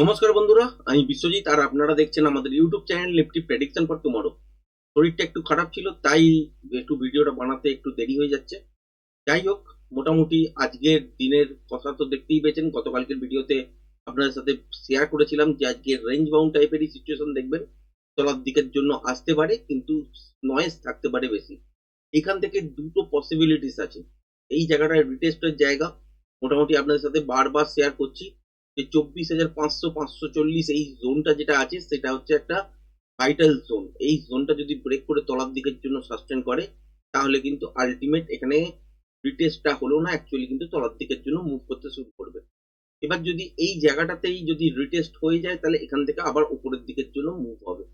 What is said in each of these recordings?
নমস্কার বন্ধুরা, আমি বিশ্বজিৎ আর আপনারা দেখছেন আমাদের YouTube channel Nifty prediction for tomorrow শরীরটা একটু খারাপ ছিল, তাই একটু ভিডিওটা বানাতে একটু দেরি হয়ে যাচ্ছে। যাই হোক, মোটামুটি আজকের দিনের কথা তো দেখতেই পেয়েছেন, গতকালকের ভিডিওতে আপনাদের সাথে শেয়ার করেছিলাম যে আজকের রেঞ্জ বাউন্ড টাইপেরই সিচুয়েশন দেখবেন। চলার দিকের জন্য আসতে পারে, কিন্তু নয়েজ থাকতে পারে বেশি। এখান থেকে দুটো পসিবিলিটিস আছে। এই জায়গাটা রিটেস্টের জায়গা, মোটামুটি আপনাদের সাথে বারবার শেয়ার করছি। যে চব্বিশ হাজার পাঁচশো পাঁচশো চল্লিশ এই জোনটা যেটা আছে, সেটা হচ্ছে একটা ভাইটাল জোন এই জোনটা যদি ব্রেক করে তলার দিকের জন্য সাস্টেন করে, তাহলে কিন্তু আলটিমেট এখানে রিটেস্টটা হলো না অ্যাকচুয়ালি কিন্তু তলার দিকের জন্য মুভ করতে শুরু করবে। এবার যদি এই জায়গাটাতেই যদি রিটেস্ট হয়ে যায়, তাহলে এখান থেকে আবার উপরের দিকের জন্য মুভ হবে।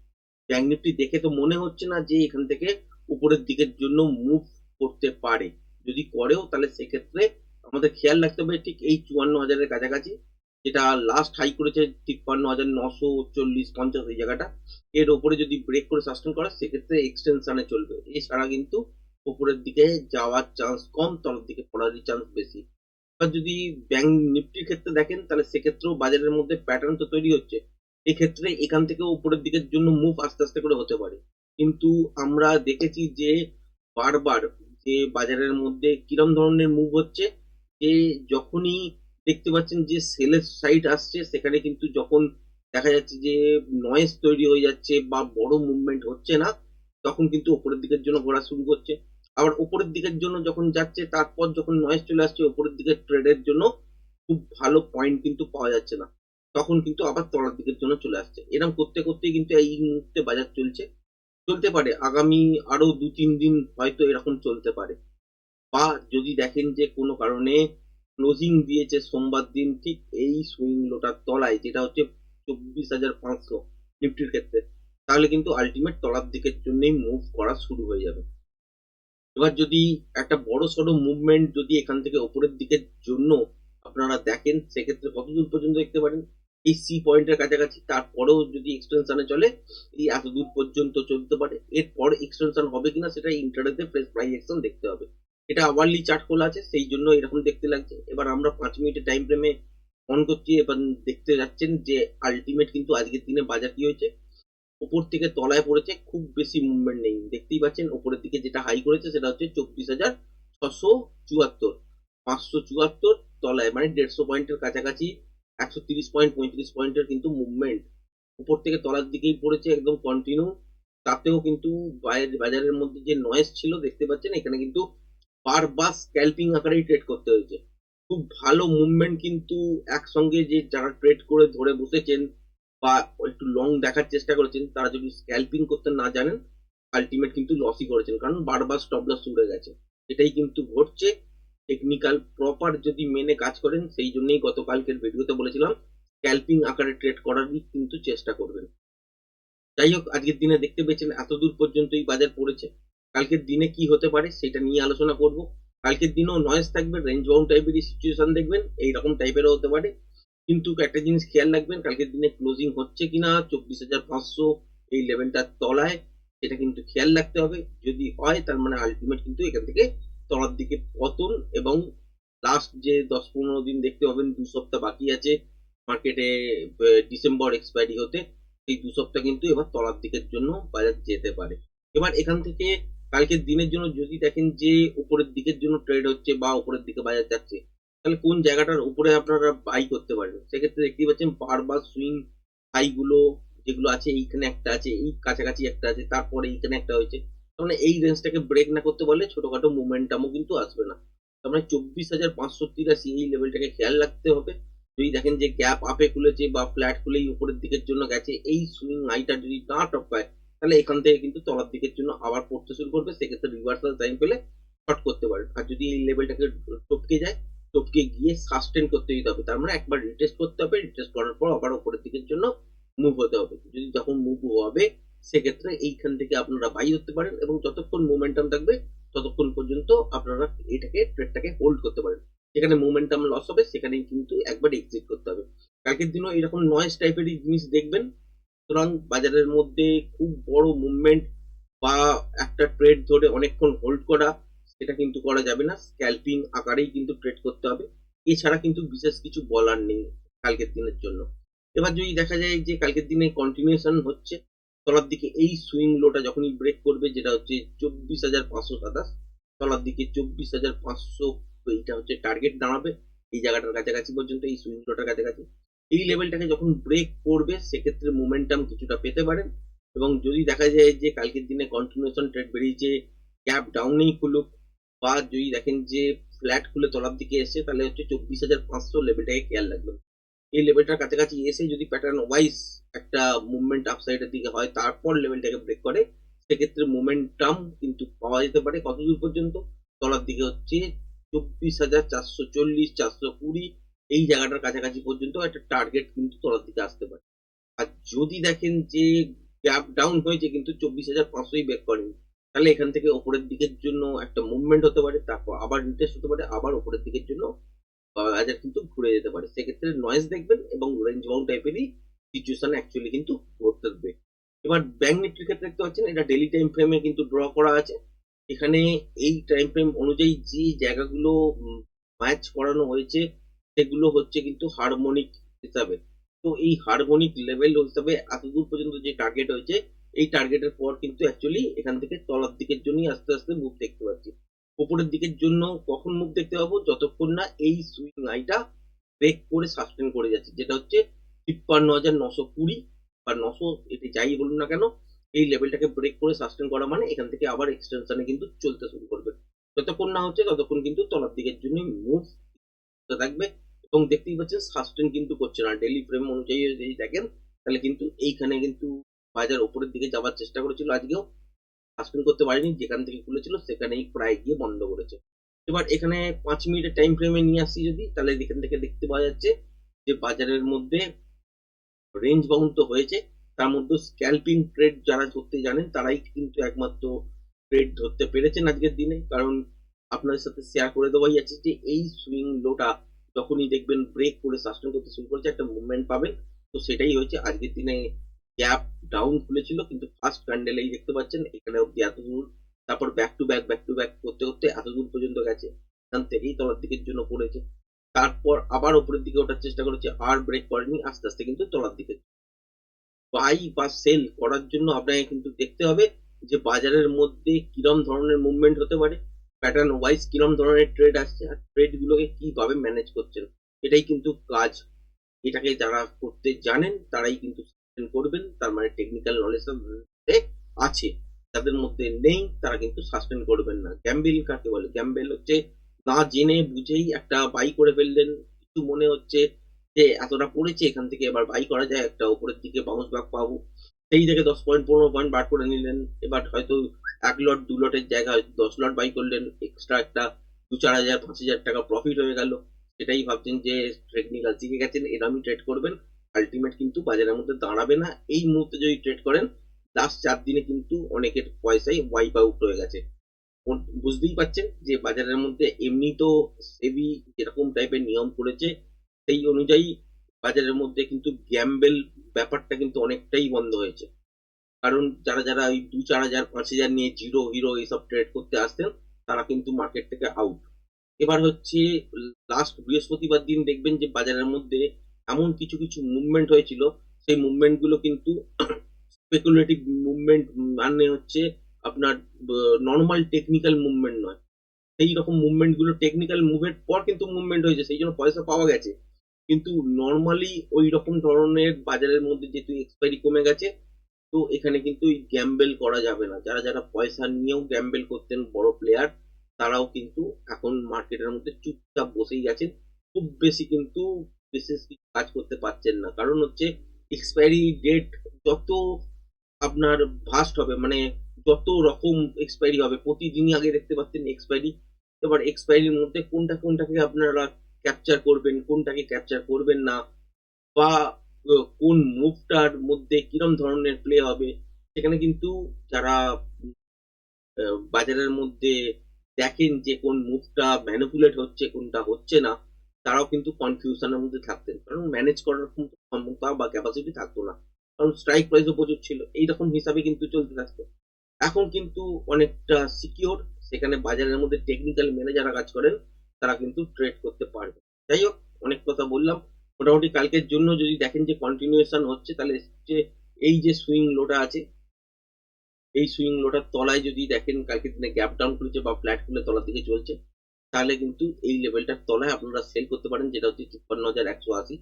ব্যাঙ্ক নিফটি দেখে তো মনে হচ্ছে না যে এখান থেকে উপরের দিকের জন্য মুভ করতে পারে। যদি করেও, তাহলে সেক্ষেত্রে আমাদের খেয়াল রাখতে হবে, ঠিক এই চুয়ান্ন হাজারের কাছাকাছি যেটা লাস্ট হাই করেছে তিপ্পান্ন হাজার নশো চল্লিশ পঞ্চাশ এই জায়গাটা। এর ওপরে যদি ব্রেক করে সাস্টেন করে, সেক্ষেত্রে এক্সটেনশনে চলবে। এছাড়া কিন্তু ওপরের দিকে যাওয়ার চান্স কম, তলার দিকে পড়ারই চান্স বেশি। এবার যদি ব্যাংক নিফটির ক্ষেত্রে দেখেন, তাহলে সেক্ষেত্রেও বাজারের মধ্যে প্যাটার্ন তো তৈরি হচ্ছে। এক্ষেত্রে এখান থেকে উপরের দিকের জন্য মুভ আস্তে আস্তে করে হতে পারে। কিন্তু আমরা দেখেছি যে বারবার যে বাজারের মধ্যে কিরম ধরনের মুভ হচ্ছে, যে যখনই দেখতে পাচ্ছেন যে সেলের সাইড আসছে, সেখানে কিন্তু যখন দেখা যাচ্ছে যে নয়েজ তৈরি হয়ে যাচ্ছে বা বড় মুভমেন্ট হচ্ছে না, তখন কিন্তু ওপরের দিকের জন্য ঘোরা শুরু করছে। আবার ওপরের দিকের জন্য যখন যাচ্ছে, তারপর যখন নয়েজ চলে আসছে, ওপরের দিকের ট্রেডের জন্য খুব ভালো পয়েন্ট কিন্তু পাওয়া যাচ্ছে না। তখন কিন্তু আবার তলার দিকের জন্য চলে আসছে। এরকম করতে করতে কিন্তু এই মুহূর্তে বাজার চলছে। চলতে পারে, আগামী আরও দু তিন দিন হয়তো এরকম চলতে পারে। বা যদি দেখেন যে কোনো কারণে ক্লোজিং দিয়েছে সোমবার দিন, ঠিক এই সুইং লোটার তলায়, যেটা হচ্ছে চব্বিশ হাজার পাঁচশো নিফটির ক্ষেত্রে, তাহলে কিন্তু আলটিমেট তলার দিকের জন্যই মুভ করা শুরু হয়ে যাবে। এবার যদি একটা বড় সড়ো মুভমেন্ট যদি এখান থেকে ওপরের দিকের জন্য আপনারা দেখেন, সেক্ষেত্রে কতদূর পর্যন্ত দেখতে পারেন? এই সি পয়েন্টের কাছাকাছি, তারপরেও যদি এক্সটেনশনে চলে, এই এত দূর পর্যন্ত চলতে পারে। এরপর এক্সটেনশন হবে কিনা সেটা ইন্টারনেটে প্রেস প্রাইস দেখতে হবে। এটা আওয়ারলি চার্ট খোলা আছে, সেই জন্য এরকম দেখতে লাগছে। এবার আমরা পাঁচ মিনিটের টাইম ফ্রেমে অন করছি, এবার দেখতে যাচ্ছেন যে আলটিমেট কিন্তু আজকের দিনে বাজার কি হয়েছে? উপর থেকে তলায় পড়েছে, খুব বেশি মুভমেন্ট নেই। দেখতেই পাচ্ছেন, উপরের দিকে যেটা হাই করেছে সেটা হচ্ছে চব্বিশ হাজার ছশো চুয়াত্তর। পাঁচশো চুয়াত্তর তলায় মানে দেড়শো পয়েন্টের কাছাকাছি, একশো তিরিশ পয়েন্ট, পঁয়ত্রিশ পয়েন্টের কিন্তু মুভমেন্ট উপর থেকে তলার দিকেই পড়েছে একদম কন্টিনিউ তাতেও কিন্তু বাজারের মধ্যে যে নয়েজ ছিল, দেখতে পাচ্ছেন, এখানে কিন্তু বারবার স্ক্যাল্পিং আকারেই ট্রেড করতে হয়েছে। খুব ভালো মুভমেন্ট কিন্তু একসঙ্গে যে যারা ট্রেড করে ধরে বসেছেন বা একটু লং দেখার চেষ্টা করেছেন, তারা যদি স্ক্যাল্পিং করতে না জানেন আলটিমেট কিন্তু লসই করেছেন। কারণ বারবার স্টপ লস উড়ে গেছে। এটাই কিন্তু ঘটছে। টেকনিক্যাল প্রপার যদি মেনে কাজ করেন, সেই জন্যই গতকালকের ভিডিওতে বলেছিলাম স্ক্যাল্পিং আকারে ট্রেড করারই কিন্তু চেষ্টা করবেন। যাই হোক, আজকের দিনে দেখতে পেয়েছেন এত দূর পর্যন্তই বাজার পড়েছে। কালকের দিনে কি হতে পারে সেটা নিয়ে আলোচনা করব। কালকের দিনেও নয়েজ থাকবে রেঞ্জ বাউন্ড টাইপেরই সিচুয়েশন দেখবেন, এইরকম টাইপেরও হতে পারে। কিন্তু একটা জিনিস খেয়াল রাখবেন, কালকের দিনে ক্লোজিং হচ্ছে কিনা, চব্বিশ হাজার পাঁচশো এই লেভেলটার তলায় এটা কিন্তু খেয়াল রাখতে হবে। যদি হয়, তার মানে আলটিমেট কিন্তু এখান থেকে তলার দিকে পতন এবং লাস্ট যে দশ পনেরো দিন দেখতে পাবেন, দু সপ্তাহ বাকি আছে মার্কেটে ডিসেম্বর এক্সপায়ারি হতে এই দু সপ্তাহ কিন্তু এবার তলার দিকের জন্য বাজার যেতে পারে। এবার এখান থেকে কালকের দিনের জন্য যদি দেখেন যে উপরের দিকের জন্য ট্রেড হচ্ছে বা উপরের দিকে বাজার যাচ্ছে, তাহলে কোন জায়গাটার উপরে আপনারা বাই করতে পারবেন? সেক্ষেত্রে দেখতেই পাচ্ছেন বারবার সুইং হাইগুলো যেগুলো আছে, এইখানে একটা আছে, এই কাছাকাছি একটা আছে, তারপরে এইখানে একটা হয়েছে। তার মানে এই রেঞ্জটাকে ব্রেক না করতে পারলে ছোটখাটো মুভমেন্টামও কিন্তু আসবে না। তার মানে চব্বিশ হাজার পাঁচশো তিরাশি এই লেভেলটাকে খেয়াল রাখতে হবে। যদি দেখেন যে গ্যাপ আপে খুলেছে বা ফ্ল্যাট খুলেই উপরের দিকের জন্য গেছে, এই সুইং হাইটা যদি না টপকায় তাহলে এখান থেকে কিন্তু তলার দিকের জন্য আবার পড়তে শুরু করবে, সেক্ষেত্রে রিভার্সাল টাইম পেলে শর্ট করতে পারেন আর যদি এই লেভেলটাকে টপকে যায়, টপকে গিয়ে সাস্টেন করতে দিতে হবে, তার মানে একবার রিটেস্ট করতে হবে রিটেস্ট করার পর আবার উপরের দিকের জন্য মুভ হতে হবে। যদি যখন মুভ হবে, সেক্ষেত্রে এইখান থেকে আপনারা বাই হতে পারেন এবং যতক্ষণ মোমেন্টাম থাকবে, ততক্ষণ পর্যন্ত আপনারা এটাকে ট্রেডটাকে হোল্ড করতে পারেন। যেখানে মোমেন্টাম লস হবে, সেখানেই কিন্তু একবার এক্সিট করতে হবে। কালকের দিনও এরকম নয়েজ টাইপেরই জিনিস দেখবেন সুতরাং বাজারের মধ্যে খুব বড় মুভমেন্ট বা একটা ট্রেড ধরে অনেকক্ষণ হোল্ড করা, সেটা কিন্তু করা যাবে না। স্ক্যাল্পিং আকারেই কিন্তু ট্রেড করতে হবে। এছাড়া কিন্তু বিশেষ কিছু বলার নেই কালকের দিনের জন্য। এবার যদি দেখা যায় যে কালকের দিনে কন্টিনিউশন হচ্ছে, তলার দিকে এই সুইং লোটা যখনই ব্রেক করবে, যেটা হচ্ছে চব্বিশ হাজার পাঁচশো সাতাশ, তলার দিকে চব্বিশ হাজার পাঁচশো, এইটা হচ্ছে টার্গেট দাঁড়াবে। এই জায়গাটার কাছাকাছি পর্যন্ত, এই সুইং লোটার কাছাকাছি। এই লেভেলটাকে যখন ব্রেক করবে, সেক্ষেত্রে মোমেন্টাম কিছুটা পেতে পারেন এবং যদি দেখা যায় যে কালকের দিনে কন্টিনিউশন ট্রেড বেরিয়েছে গ্যাপ ডাউনেই খুলুক, বা যদি দেখেন যে ফ্ল্যাট খুলে তলার দিকে এসে, তাহলে হচ্ছে চব্বিশ হাজার পাঁচশো লেভেলটাকে খেয়াল রাখবেন এই লেভেলটার কাছাকাছি এসে যদি প্যাটার্ন ওয়াইজ একটা মুভমেন্ট আপসাইডের দিকে হয়, তারপর লেভেলটাকে ব্রেক করে, সেক্ষেত্রে মোমেন্টাম কিন্তু পাওয়া যেতে পারে কতদূর পর্যন্ত? তলার দিকে হচ্ছে চব্বিশ হাজার চারশো চল্লিশ, চারশো কুড়ি এই জায়গাটার কাছাকাছি পর্যন্ত একটা টার্গেট কিন্তু তলার দিকে আসতে পারে। আর যদি দেখেন যে গ্যাপ ডাউন হয়েছে কিন্তু চব্বিশ হাজার পাঁচশোই ব্রেক করেনি, তাহলে এখান থেকে ওপরের দিকের জন্য একটা মুভমেন্ট হতে পারে, তারপর আবার রিটেস্ট হতে পারে, আবার ওপরের দিকের জন্য বাজার কিন্তু ঘুরে যেতে পারে। সেক্ষেত্রে নয়েজ দেখবেন এবং রেঞ্জ বাউন্ড টাইপেরই সিচুয়েশন অ্যাকচুয়ালি কিন্তু ঘটতে থাকবে। এবার ব্যাংক নিফটির ক্ষেত্রে দেখতে পাচ্ছেন, এটা ডেলি টাইম ফ্রেমে কিন্তু ড্র করা আছে। এখানে এই টাইম ফ্রেম অনুযায়ী যে জায়গাগুলো ম্যাচ করানো হয়েছে সেগুলো হচ্ছে কিন্তু হারমোনিক হিসাবে। তো এই হারমোনিক লেভেল হিসাবে এতদূর পর্যন্ত যে টার্গেট হয়েছে, এই টার্গেটের পর কিন্তু অ্যাকচুয়ালি এখান থেকে তলার দিকের জন্যই আস্তে আস্তে মুভ দেখতে পাচ্ছি। উপরের দিকের জন্য কখন মুভ দেখতে পাবো? যতক্ষণ না এই সুইং আইটা ব্রেক করে সাস্টেন করে যাচ্ছে, যেটা হচ্ছে তিপ্পান্ন হাজার নশো কুড়ি বা নশো, এটি যাই বলুন না কেন, এই লেভেলটাকে ব্রেক করে সাস্টেন করা মানে এখান থেকে আবার এক্সটেনশনে কিন্তু চলতে শুরু করবে। যতক্ষণ না হচ্ছে ততক্ষণ কিন্তু তলার দিকের জন্য মুভ থাকবে এবং দেখতেই পাচ্ছেন সাস্টেন কিন্তু করছে না। ডেলি ফ্রেম অনুযায়ী যদি দেখেন, তাহলে কিন্তু এইখানে কিন্তু বাজার ওপরের দিকে যাওয়ার চেষ্টা করেছিল। আজকেও সাসপেন্ড করতে পারেনি, যেখান থেকে খুলেছিল সেখানেই প্রায় গিয়ে বন্ধ করেছে। এবার এখানে পাঁচ মিনিটের টাইম ফ্রেমে নিয়ে আসি যদি, তাহলে এখান থেকে দেখতে পাওয়া যাচ্ছে যে বাজারের মধ্যে রেঞ্জ বাউন্ড তো হয়েছে, তার মধ্যে স্ক্যাল্পিং ট্রেড যারা ধরতে জানেন, তারাই কিন্তু একমাত্র ট্রেড ধরতে পেরেছেন আজকের দিনে। কারণ আপনাদের সাথে শেয়ার করে দেওয়াই আছে যে এই সুইং লোটা যখনই দেখবেন ব্রেক করে সাস্টেন করতে শুরু করেছে, একটা মুভমেন্ট পাবেন তো সেটাই হয়েছে আজকের দিনে গ্যাপ ডাউন খুলেছিল, কিন্তু ফার্স্ট ক্যান্ডেলেই দেখতে পাচ্ছেন, এখানে অব্দি এত দূর তারপর back to back back to back করতে করতে এত দূর পর্যন্ত গেছে। এখান থেকেই তলার দিকের জন্য পড়েছে। তারপর আবার উপরের দিকে ওঠার চেষ্টা করেছে, আর ব্রেক করেনি, আস্তে আস্তে কিন্তু তলার দিকে। বাই বা সেল করার জন্য আপনাকে কিন্তু দেখতে হবে যে বাজারের মধ্যে কিরম ধরনের মুভমেন্ট হতে পারে। প্যাটার্ন ওয়াইজ কিরম ধরনের ট্রেড আসছে আর ট্রেড গুলোকে কীভাবে ম্যানেজ করছেন, এটাই কিন্তু কাজ। এটাকে যারা করতে জানেন, তারাই কিন্তু করবেন, তার মানে টেকনিক্যাল নলেজটা আছে। যাদের মধ্যে নেই, তারা কিন্তু সাস্টেন করবেন না। গ্যাম্বেল কাকে বলে? গ্যাম্বেল হচ্ছে না জেনে বুঝেই একটা বাই করে ফেললেন। কিছু মনে হচ্ছে যে এতটা পড়েছে এখান থেকে এবার বাই করা যায়, একটা উপরের দিকে বাউন্স ব্যাক পাবো। সেই থেকে দশ পয়েন্ট পনেরো পয়েন্ট বার করে নিলেন। এবার হয়তো এক লট দু লটের জায়গায় দশ লট বাই করলেন এক্সট্রা একটা দু চার হাজার, পাঁচ হাজার টাকা প্রফিট হয়ে গেল। সেটাই ভাবছেন যে টেকনিক্যাল শিখে গেছেন এরমই ট্রেড করবেন আলটিমেট কিন্তু বাজারের মধ্যে দাঁড়াবে না। এই মুহূর্তে যদি ট্রেড করেন লাস্ট চার দিনে কিন্তু অনেকের পয়সাই ওয়াইপ আউট হয়ে গেছে। বুঝতেই পারছেন যে বাজারের মধ্যে এমনি তো সেবি যেরকম টাইপের নিয়ম করেছে, সেই অনুযায়ী বাজারের মধ্যে কিন্তু গ্যাম্বেল ব্যাপারটা কিন্তু অনেকটাই বন্ধ হয়েছে। কারণ যারা যারা ওই দু চার হাজার, পাঁচ হাজার নিয়ে জিরো, হিরো এইসব ট্রেড করতে আসতেন তারা কিন্তু মার্কেট থেকে আউট এবার হচ্ছে লাস্ট বৃহস্পতিবার দিন দেখবেন যে বাজারের মধ্যে এমন কিছু কিছু মুভমেন্ট হয়েছিল। সেই মুভমেন্টগুলো কিন্তু স্পেকুলেটিভ মুভমেন্ট মানে হচ্ছে আপনার নর্মাল টেকনিক্যাল মুভমেন্ট নয়। সেই রকম মুভমেন্টগুলো টেকনিক্যাল মুভের পর কিন্তু মুভমেন্ট হয়েছে, সেই জন্য পয়সা পাওয়া গেছে। কিন্তু নর্মালি ওই রকম ধরনের বাজারের মধ্যে যেহেতু এক্সপায়ারি কমে গেছে তো এখানে কিন্তু গ্যাম্বেল করা যাবে না। যারা যারা পয়সা নিয়েও গ্যাম্বেল করতেন বড় প্লেয়ার তারাও কিন্তু এখন মার্কেটের মধ্যে চুপচাপ বসেই আছেন। খুব বেশি কিন্তু বিশেষ কিছু কাজ করতে পারছেন না। কারণ হচ্ছে এক্সপায়ারি ডেট যত আপনার ভাস্ট হবে মানে যত রকম এক্সপায়ারি হবে, প্রতিদিনই আগে দেখতে পাচ্ছেন এক্সপায়ারি এবার এক্সপায়ারির মধ্যে কোনটা, কোনটাকে আপনারা ক্যাপচার করবেন, কোনটাকে ক্যাপচার করবেন না, বা কোন মুভটার মধ্যে কিরম ধরনের প্লে হবে, সেখানে কিন্তু যারা বাজারের মধ্যে দেখেন যে কোন মুভটা ম্যানিপুলেট হচ্ছে, কোনটা হচ্ছে না, তারাও কিন্তু কনফিউশনের মধ্যে থাকতেন। কারণ ম্যানেজ করার ক্ষমতা বা ক্যাপাসিটি থাকতো না। কারণ স্ট্রাইক প্রাইসও প্রচুর ছিল। এইরকম হিসাবে কিন্তু চলতে থাকতো। এখন কিন্তু অনেকটা সিকিওর সেখানে বাজারের মধ্যে টেকনিক্যাল মেনে যারা কাজ করেন, তারা কিন্তু ট্রেড করতে পারবে। যাই হোক, অনেক কথা বললাম। মোটামুটি কালকের জন্য যদি দেখেন যে কন্টিনিউয়েশন হচ্ছে, তাহলে যে এই যে সুইং লোটা আছে, এই সুইং লোটার তলায় যদি দেখেন কালকের দিনে গ্যাপ ডাউন করেছে বা ফ্ল্যাট খুলে তলার দিকে চলছে, তাহলে কিন্তু এই লেভেলটার তলায় আপনারা সেল করতে পারেন, যেটা হচ্ছে তিপ্পান্ন হাজার একশো আশি।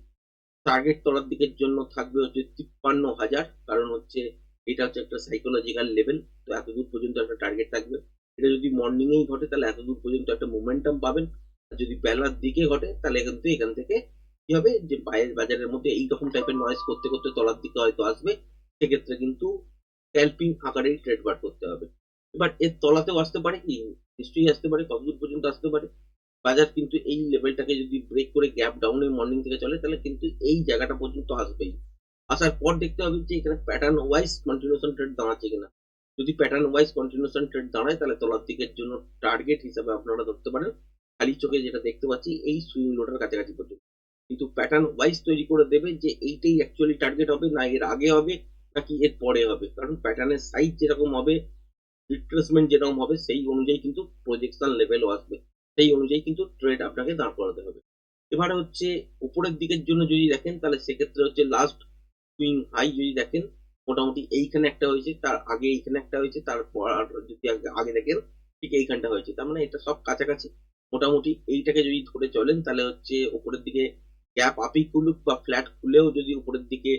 টার্গেট তলার দিকের জন্য থাকবে হচ্ছে তিপ্পান্ন হাজার, কারণ হচ্ছে এটা হচ্ছে একটা সাইকোলজিক্যাল লেভেল তো এত দূর পর্যন্ত একটা টার্গেট থাকবে। এটা যদি মর্নিংয়েই ঘটে, তাহলে এত দূর পর্যন্ত একটা মোমেন্টাম পাবেন। আর যদি বেলার দিকে ঘটে, তাহলে কিন্তু এখান থেকে কি হবে? যে বাইরের বাজারের মধ্যে এইরকম টাইপের নয়েজ করতে করতে তলার দিকে হয়তো আসবে, সেক্ষেত্রে কিন্তু স্ক্যাল্পিং আকারেই ট্রেড বার করতে হবে। এবার এর তলাতেও আসতে পারে কি নিশ্চয়ই আসতে পারে, কতদূর পর্যন্ত আসতে পারে। বাজার কিন্তু এই লেভেলটাকে যদি ব্রেক করে গ্যাপ ডাউনে মর্নিং থেকে চলে, তাহলে কিন্তু এই জায়গাটা পর্যন্ত আসবেই। আসার পর দেখতে হবে যে এখানে প্যাটার্ন ওয়াইজ কন্টিনিউশন ট্রেড দাঁড়াচ্ছে কিনা। যদি প্যাটার্ন ওয়াইজ কন্টিনিউশন ট্রেড দাঁড়ায়, তাহলে তলার দিকের জন্য টার্গেট হিসাবে আপনারা ধরতে পারেন। খালি চোখে যেটা দেখতে পাচ্ছি, এই সুইং লোডের কাছাকাছি পর্যন্ত। কিন্তু প্যাটার্ন ওয়াইজ তৈরি করে দেবে যে এইটাই অ্যাকচুয়ালি টার্গেট হবে, না এর আগে হবে, নাকি এর পরে হবে। কারণ প্যাটার্নের সাইজ যেরকম হবে রিট্রেসমেন্ট যেরকম হবে, সেই অনুযায়ী কিন্তু প্রজেকশন লেভেলও আসবে। সেই অনুযায়ী কিন্তু ট্রেড আপনাকে দাঁড় করাতে হবে। এবারে হচ্ছে উপরের দিকের জন্য যদি দেখেন, তাহলে সেক্ষেত্রে হচ্ছে লাস্ট সুইং হাই যদি দেখেন, মোটামুটি এইখানে একটা হয়েছে, তার আগে এইখানে একটা হয়েছে, তারপর যদি আগে দেখেন, ঠিক এইখানটা হয়েছে। তার মানে এটা সব কাছাকাছি। মোটামুটি এইটাকে যদি ধরে চলেন, তাহলে হচ্ছে উপরের দিকে গ্যাপ আপই খুলুক বা ফ্ল্যাট খুলেও যদি উপরের দিকে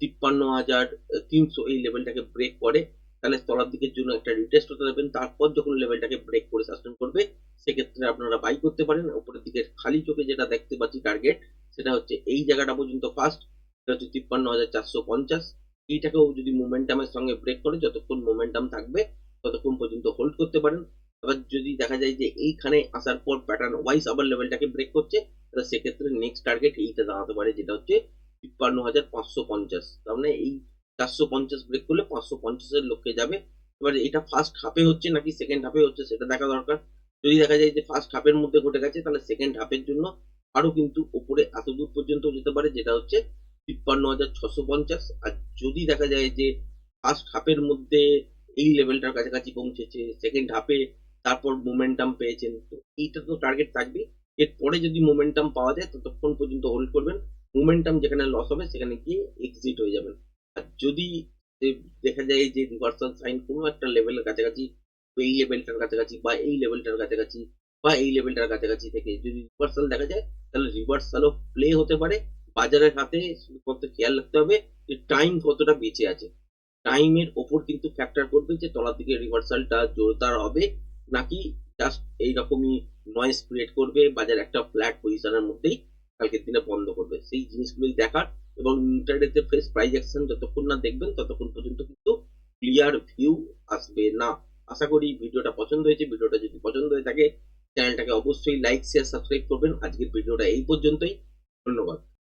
তিপ্পান্ন হাজার তিনশো এই লেভেলটাকে ব্রেক করে, তাহলে তলার দিকের জন্য একটা রিটেস্ট হতে দেবেন। তারপর যখন লেভেলটাকে ব্রেক করে সাস্টেন করবে, সেক্ষেত্রে আপনারা বাই করতে পারেন। উপরের দিকে খালি চোখে যেটা দেখতে পাচ্ছি টার্গেট সেটা হচ্ছে এই জায়গাটা পর্যন্ত ফার্স্ট সেটা হচ্ছে তিপ্পান্ন হাজার চারশো পঞ্চাশ। এইটাকেও যদি মোমেন্টামের সঙ্গে ব্রেক করে, যতক্ষণ মোমেন্টাম থাকবে, ততক্ষণ পর্যন্ত হোল্ড করতে পারেন। আবার যদি দেখা যায় যে এইখানে আসার পর প্যাটার্ন ওয়াইজ আবার লেভেলটাকে ব্রেক করছে, তাহলে সেক্ষেত্রে নেক্সট টার্গেট এইটা দাঁড়াতে পারে, যেটা হচ্ছে তিপ্পান্ন হাজার পাঁচশো পঞ্চাশ। তার মানে এই চারশো পঞ্চাশ ব্রেক করলে পাঁচশো পঞ্চাশের লক্ষ্যে যাবে। এবার এটা ফার্স্ট হাফে হচ্ছে নাকি সেকেন্ড হাফে হচ্ছে সেটা দেখা দরকার। যদি দেখা যায় যে ফার্স্ট হাফের মধ্যে ঘটে গেছে, তাহলে সেকেন্ড হাফের জন্য আরও কিন্তু ওপরে এত দূর পর্যন্ত যেতে পারে, যেটা হচ্ছে তিপ্পান্ন হাজার ছশো পঞ্চাশ। আর যদি দেখা যায় যে ফার্স্ট হাফের মধ্যে এই লেভেলটার কাছাকাছি পৌঁছেছে সেকেন্ড হাফে তারপর মোমেন্টাম পেয়েছেন তো। এইটা তো টার্গেট থাকবে এরপরে যদি মোমেন্টাম পাওয়া যায়, ততক্ষণ পর্যন্ত হোল্ড করবেন। মোমেন্টাম যেখানে লস হবে, সেখানে গিয়ে এক্সিট হয়ে যাবেন। আর যদি দেখা যায় যে রিভার্সাল সাইন কোনো একটা লেভেলের কাছাকাছি এই লেভেলটার কাছাকাছি, বা এই লেভেলটার কাছাকাছি, বা এই লেভেলটার কাছাকাছি থেকে যদি রিভার্সাল দেখা যায়, তাহলে রিভার্সালও প্লে হতে পারে। বাজারের হাতে শুধুমাত্র খেয়াল রাখতে হবে যে টাইম কতটা বেঁচে আছে। টাইমের ওপর কিন্তু ফ্যাক্টর করবে যে তলার দিকে রিভার্সালটা জোরদার হবে। নাকি জাস্ট এইরকমই নয়েজ ক্রিয়েট করবে, বাজার একটা ফ্ল্যাট পজিশনের মধ্যেই কালকের দিনে বন্ধ করবে। সেই জিনিসগুলোই দেখার এবং ইন্টারনেটে ফ্রেশ প্রাইজ অ্যাকশন যতক্ষণ না দেখবেন, ততক্ষণ পর্যন্ত কিন্তু ক্লিয়ার ভিউ আসবে না। আশা করি ভিডিওটা পছন্দ হয়েছে। ভিডিওটা যদি পছন্দ হয়ে থাকে চ্যানেলটাকে অবশ্যই লাইক শেয়ার সাবস্ক্রাইব করবেন। আজকের ভিডিওটা এই পর্যন্তই। ধন্যবাদ।